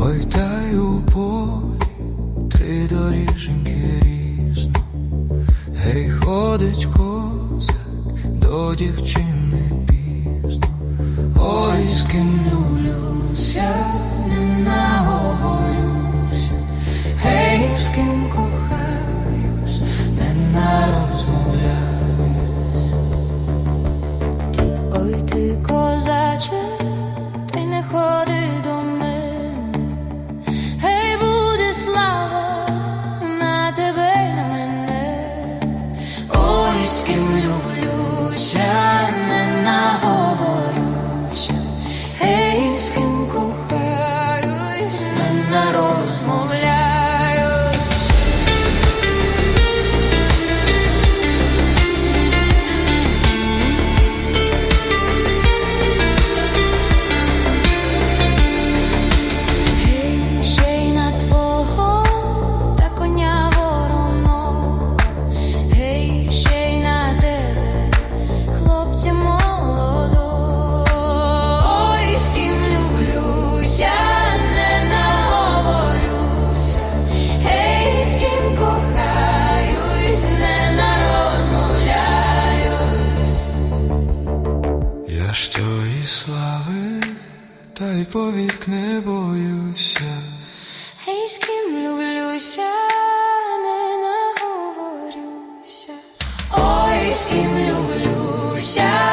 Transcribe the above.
Гойтай у полі три доріженьки різно, Гей, ходить козак до дівчини пізно, ой, з ким люблюся, не наговорюся, гей, з ким кохаюсь, не нарозмовляюсь. Ой, ти козаче, ти не ходиш. Ой, з ким люблюся, повік не боюся, Гей, з ким люблюся, не наговорюся, ой, з ким люблюся.